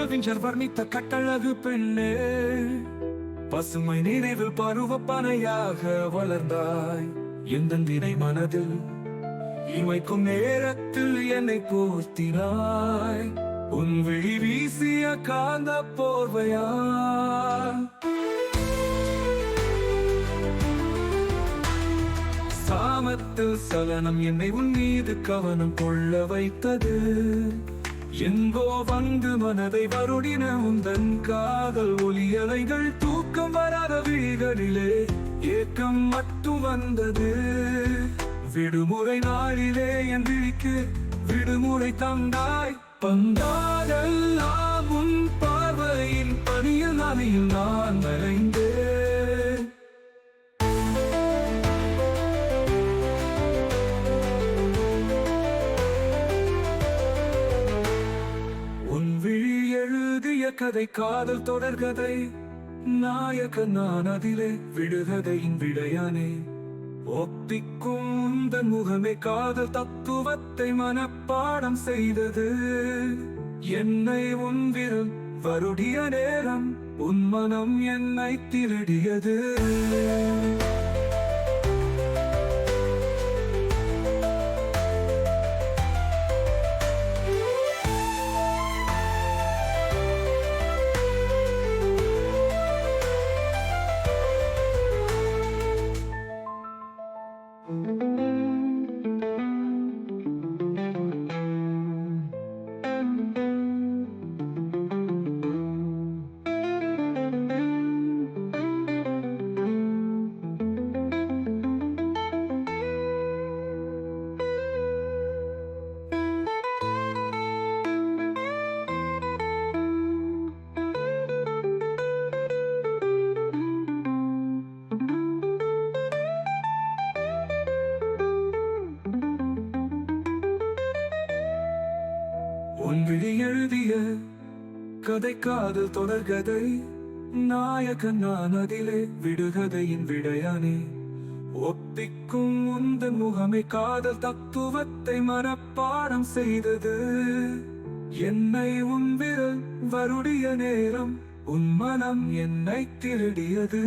கவிஞர் வர்ணித்த கட்டழகு பெண்ணே பசுமை நினைவில் பருவ பனையாக வளர்ந்தாய். எந்த நினை மனதில் இமைக்கும் நேரத்தில் என்னை போர்த்தினாய். உன் விழி வீசிய காந்த போர்வையா சாமத்தில் சலனம் என்னை உன் மீது கவனம் கொள்ள வைத்தது. எங்கோ வந்து மனதை வருடின உந்தன் காதல் ஒலியலைகள் தூக்கம் வராத விழிகளிலே ஏக்கம் மட்டும் வந்தது. விடுமுறை நாளிலே என் விழிக்கு விடுமுறை தந்தாய். பந்தாடெல்லாம் உன் பார்வையின் பணியில் நனையில் நான் மறைந்தேன் கதை காதல் தொடர்கதை நாயக நான் அதிலே விடுகதையின் விடையானே. ஒப்பிக்கும் உந்தன் முகமே காதல் தத்துவத்தை மனப்பாடம் செய்தது. என்னை உன் விரல் வருடிய நேரம் உன் மனம் என்னை திருடியது. உன் விழி எழுதிய கதை காதல் தொடர்கதை நாயகன் நான் அதிலே விடுகதையின் விடையானே. ஒப்பிக்கும் உந்த முகமை காதல் தத்துவத்தை மனப்பாடம் செய்தது. என்னை உன் விரல் வருடிய நேரம் உன் மனம் என்னை திருடியது.